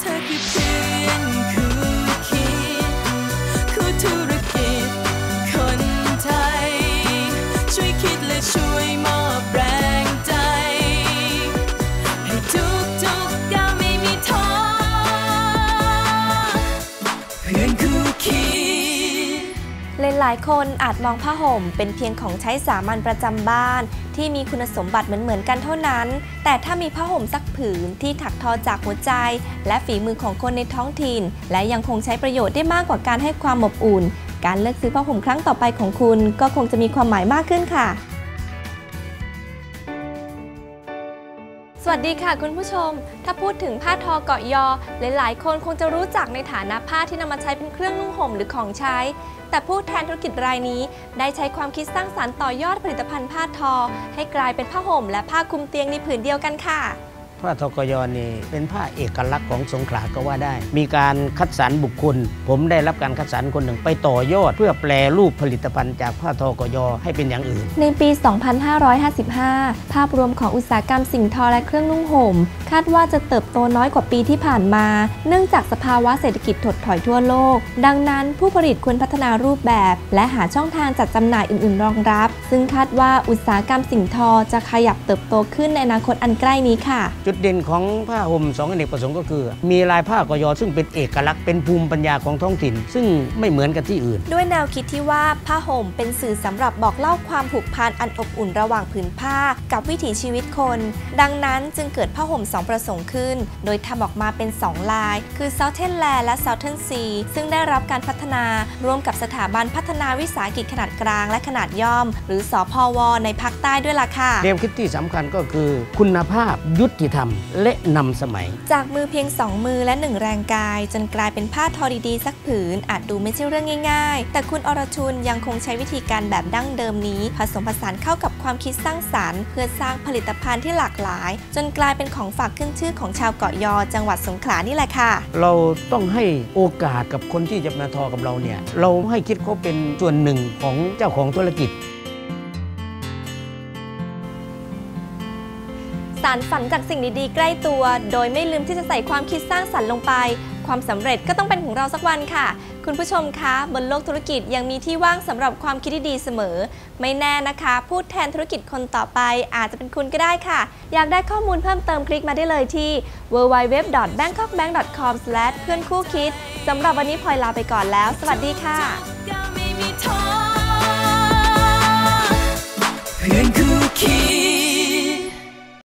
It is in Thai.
เธอคือเพื่อนคู่คิดคู่ธุรกิจคนไทย ช่วยคิดและช่วยมอง หลายคนอาจมองผ้าห่มเป็นเพียงของใช้สามัญประจำบ้าน ที่มีคุณสมบัติเหมือนๆกันเท่านั้น แต่ถ้ามีผ้าห่มสักผืนที่ถักทอจากหัวใจ และฝีมือของคนในท้องถิ่น และยังคงใช้ประโยชน์ได้มากกว่าการให้ความอบอุ่น การเลือกซื้อผ้าห่มครั้งต่อไปของคุณ ก็คงจะมีความหมายมากขึ้นค่ะ สวัสดีค่ะคุณผู้ชม ถ้าพูดถึงผ้าทอเกาะยอ หลายๆ คนคงจะรู้จักในฐานะผ้าที่นำมาใช้เป็นเครื่องนุ่งห่มหรือของใช้ แต่ผู้แทนธุรกิจรายนี้ ได้ใช้ความคิดสร้างสรรค์ต่อยอดผลิตภัณฑ์ผ้าทอ ให้กลายเป็นผ้าห่มและผ้าคลุมเตียงในผืนเดียวกันค่ะ ผ้าทกยนี่เป็นผ้าเอกลักษณ์ของสงขลาก็ว่าได้ มีการคัดสรรบุคคล ผมได้รับการคัดสรรคนหนึ่งไปต่อยอด เพื่อแปลรูปผลิตภัณฑ์จากผ้าทกยให้เป็นอย่างอื่น ในปี 2555 ภาพรวมของอุตสาหกรรมสิ่งทอและเครื่องนุ่งห่ม คาดว่าจะเติบโตน้อยกว่าปีที่ผ่านมา เนื่องจากสภาวะเศรษฐกิจถดถอยทั่วโลก ดังนั้นผู้ผลิตควรพัฒนารูปแบบ และหาช่องทางจัดจำหน่ายอื่น ๆ รองรับ ซึ่งคาดว่าอุตสาหกรรมสิ่งทอจะขยับเติบโตขึ้นในอนาคตอันใกล้นี้ค่ะจุดเด่นของผ้าห่มสองอเนกประสงค์ก็คือ มีลายผ้ากยซึ่งเป็นเอกลักษณ์เป็นภูมิปัญญาของท้องถิ่น ซึ่งไม่เหมือนกับที่อื่น ด้วยแนวคิดที่ว่าผ้าห่มเป็นสื่อสำหรับบอกเล่าความผูกพันอันอบอุ่นระหว่างผืนผ้า กับวิถีชีวิตคน ดังนั้นจึงเกิดผ้าห่มสองประสงค์ขึ้น โดยทำออกมาเป็น 2 ลาย คือ Southern Land และ Southern Sea ซึ่งได้รับการพัฒนาร่วมกับสถาบันพัฒนาวิสาหกิจขนาดกลาง และขนาดย่อม หรือสอพวในภาคใต้ด้วยล่ะค่ะแนวคิดที่สำคัญก็คือ คุณภาพยุติธรรมและนำสมัย จากมือเพียง2มือและ1แรงกาย จนกลายเป็นผ้าทอดีๆสักผืน อาจดูไม่ใช่เรื่องง่าย ๆ แต่คุณอรชุนยังคงใช้วิธีการแบบดั้งเดิมนี้ ผสมผสานเข้ากับความคิดสร้างสรรค์ เพื่อสร้างผลิตภัณฑ์ที่หลากหลาย จนกลายเป็นของฝากขึ้นชื่อของชาวเกาะยอ จังหวัดสงขลานี่แหละค่ะ เราต้องให้โอกาสกับคนที่จะมาทอกับเราเนี่ยเราให้คิดเขาเป็นส่วนหนึ่งของเจ้าของธุรกิจ สารฝันจากสิ่งดีๆ ใกล้ตัว โดยไม่ลืมที่จะใส่ความคิดสร้างสรรค์ลงไป ความสำเร็จก็ต้องเป็นของเราสักวันค่ะ คุณผู้ชมคะบนโลกธุรกิจยังมีที่ว่างสำหรับความคิดที่ดีเสมอ ไม่แน่นะคะ พูดแทนธุรกิจคนต่อไป อาจจะเป็นคุณก็ได้ค่ะ อยากได้ข้อมูลเพิ่มเติมคลิกมาได้เลยที่ www.bangkokbank.com เพื่อนคู่คิดสำหรับวันนี้พลอยลาไปก่อนแล้ว สวัสดีค่ะ